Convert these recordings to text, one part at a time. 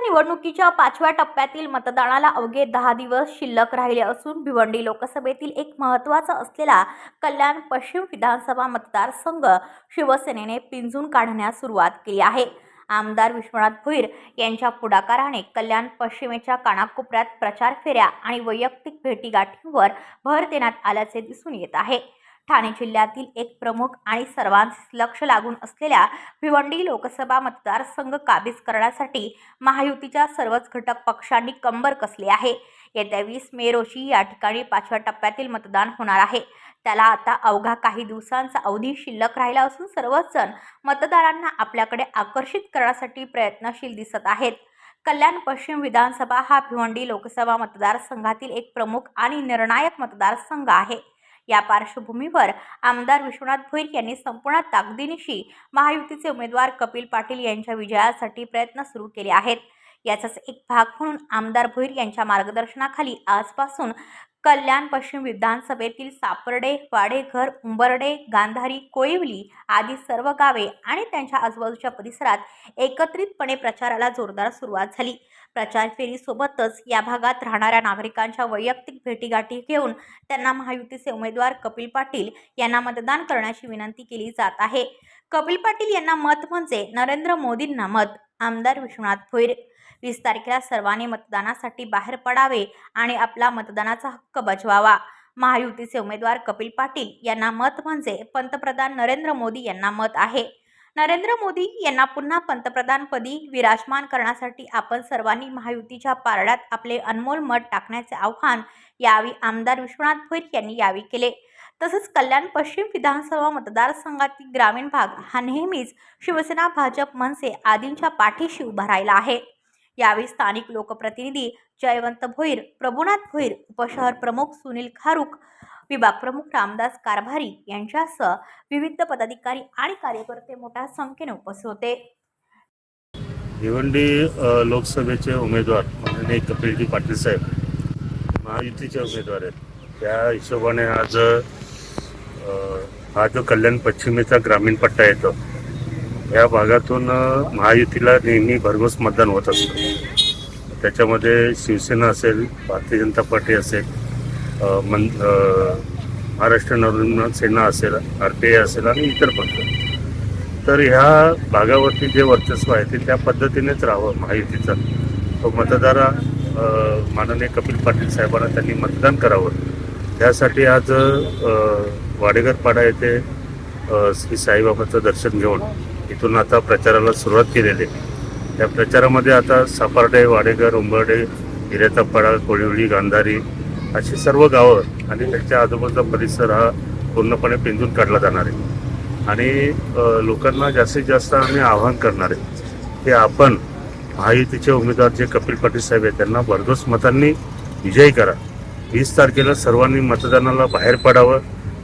निवडणुकीच्या पाचव्या टप्प्यातील मतदानाला अवघे दहा दिवस शिल्लक राहिले असून भिवंडी लोकसभेतील एक महत्त्वाचा असलेला कल्याण पश्चिम विधानसभा मतदारसंघ शिवसेनेने पिंजून काढण्यास सुरुवात केली आहे. आमदार विश्वनाथ भुईर यांच्या पुढाकाराने कल्याण पश्चिमेच्या कानाकोपऱ्यात प्रचार फेऱ्या आणि वैयक्तिक भेटीगाठींवर भर देण्यात आल्याचे दिसून येत आहे. ठाणे जिल्ह्यातील एक प्रमुख आणि सर्वांचे लक्ष लागून असलेल्या भिवंडी लोकसभा मतदारसंघ काबीज करण्यासाठी महायुतीच्या सर्वच घटक पक्षांनी कंबर कसली आहे? येत्या वीस मे रोजी या ठिकाणी पाचव्या टप्प्यातील मतदान होणार आहे. त्याला आता अवघा काही दिवसांचा अवधी शिल्लक राहिला असून सर्वच जण मतदारांना आपल्याकडे आकर्षित करण्यासाठी प्रयत्नशील दिसत आहेत. कल्याण पश्चिम विधानसभा हा भिवंडी लोकसभा मतदारसंघातील एक प्रमुख आणि निर्णायक मतदारसंघ आहे. या पार्श्वभूमीवर आमदार विश्वनाथ भोईर यांनी संपूर्ण ताकदीनिशी महायुतीचे उमेदवार कपिल पाटील यांच्या विजयासाठी प्रयत्न सुरू केले आहेत. याचाच एक भाग म्हणून आमदार भोईर यांच्या मार्गदर्शनाखाली आजपासून कल्याण पश्चिम विधानसभेतील सापर्डे वाडेघर उंबर्डे गांधारी कोळिवली आदी सर्व गावे आणि त्यांच्या आजूबाजूच्या परिसरात एकत्रितपणे प्रचाराला जोरदार सुरुवात झाली. प्रचार फेरीसोबतच या भागात राहणाऱ्या नागरिकांच्या वैयक्तिक भेटीगाठी घेऊन त्यांना महायुतीचे उमेदवार कपिल पाटील यांना मतदान करण्याची विनंती केली जात आहे. कपिल पाटील यांना मत म्हणजे नरेंद्र मोदींना मत. आमदार विश्वनाथ भोईर. वीस तारखेला सर्वांनी मतदानासाठी बाहेर पडावे आणि आपला मतदानाचा हक्क बजवावा. महायुतीचे उमेदवार कपिल पाटील यांना मत म्हणजे पंतप्रधान नरेंद्र मोदी यांना मत आहे. नरेंद्र मोदी यांना पुन्हा पंतप्रधानपदी विराजमान करण्यासाठी आपण सर्वांनी महायुतीच्या पारड्यात आपले अनमोल मत टाकण्याचे आव्हान यावेळी आमदार विश्वनाथ भोईर यांनी यावेळी केले. तसंच कल्याण पश्चिम विधानसभा मतदारसंघातील ग्रामीण भाग हा नेहमीच शिवसेना भाजप मनसे आदींच्या पाठीशी उभा राहिला आहे. यावेळी स्थानिक लोकप्रतिनिधी जयवंत भोईर प्रभुनाथ भोईर उपशहर प्रमुख सुनील खारुक विभाग प्रमुख रामदास कारभारी यांच्यासह विविध पदाधिकारी आणि कार्यकर्ते मोठ्या संख्येने उपस्थित होते. भिवंडी लोकसभेचे उमेदवार माननीय कपिलजी पाटील साहेब महायुतीचे उमेदवार आहेत. त्या हिशोबाने आज हा जो कल्याण पश्चिमेचा ग्रामीण पट्टा येतो या भागातून महायुतीला नेहमी भरघोस मतदान होत असतं. त्याच्यामध्ये शिवसेना असेल भारतीय जनता पार्टी असेल मन महाराष्ट्र नवनिर्माण सेना असेल आर पी आय असेल आणि इतर पक्ष. तर ह्या भागावरती जे वर्चस्व आहे ते त्या पद्धतीनेच राहावं महायुतीचं. तो मतदारा माननीय कपिल पाटील साहेबांना त्यांनी मतदान करावं. त्यासाठी आज वाडेघर पाडा येथे श्री साईबाबाचं दर्शन घेऊन इथून आता प्रचाराला सुरुवात केलेली आहे. त्या प्रचारामध्ये आता सापार्डे वाडेगर उंबर्डे हिरेतापाडा कोळिवळी गांधारी अशी सर्व गावं आणि त्यांच्या आजूबाजूचा परिसर हा पूर्णपणे पिंजून काढला जाणार आहे. आणि लोकांना जास्तीत जास्त आम्ही आवाहन करणार आहे की आपण महायुतीचे उमेदवार जे कपिल पाटील साहेब आहेत त्यांना भरघोस मतांनी विजयी करा. वीस तारखेला सर्वांनी मतदानाला बाहेर पडावं.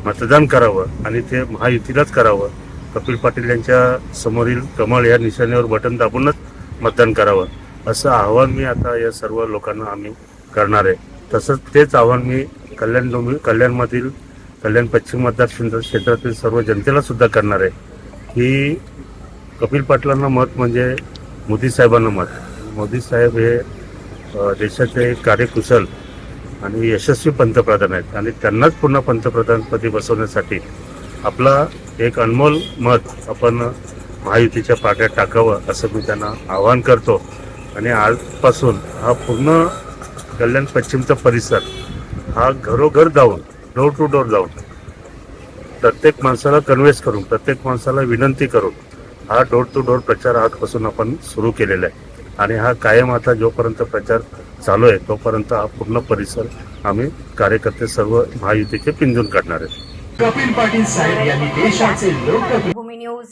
मतदान करावं आणि ते महायुतीलाच करावं. कपिल पाटील यांच्या समोरील कमळ या निशाणीवर बटन दाबूनच मतदान करावं. असं आव्हान मी आता या सर्व लोकांना आम्ही करणार आहे. तसंच तेच आव्हान मी कल्याण डोंबिवली कल्याणमधील कल्याण पश्चिम मतदार क्षेत्रातील सर्व जनतेला सुद्धा करणार आहे. की कपिल पाटलांना मत म्हणजे मोदी साहेबांना मत. मोदी साहेब हे देशाचे कार्यकुशल आणि यशस्वी पंतप्रधान आहेत. आणि त्यांनाच पुन्हा पंतप्रधानपदी बसवण्यासाठी आपला एक अनमोल मत आपण महायुतीच्या पाट्यात टाकावं असं मी त्यांना आवाहन करतो. आणि आजपासून हा पूर्ण कल्याण पश्चिमचा परिसर हा घरोघर जाऊन डोर टू डोर जाऊन प्रत्येक माणसाला कन्व्हेन्स करून प्रत्येक माणसाला विनंती करून हा डोर टू डोर प्रचार आजपासून आपण सुरू केलेला आहे. आणि हा कायम आता जोपर्यंत प्रचार चालू आहे तोपर्यंत हा पूर्ण परिसर आम्ही कार्यकर्ते सर्व महायुतीचे पिंजून काढणार आहेत कपिल पाटील साहेब यांनी देशाचे लोकप्रिय भूमी न्यूज.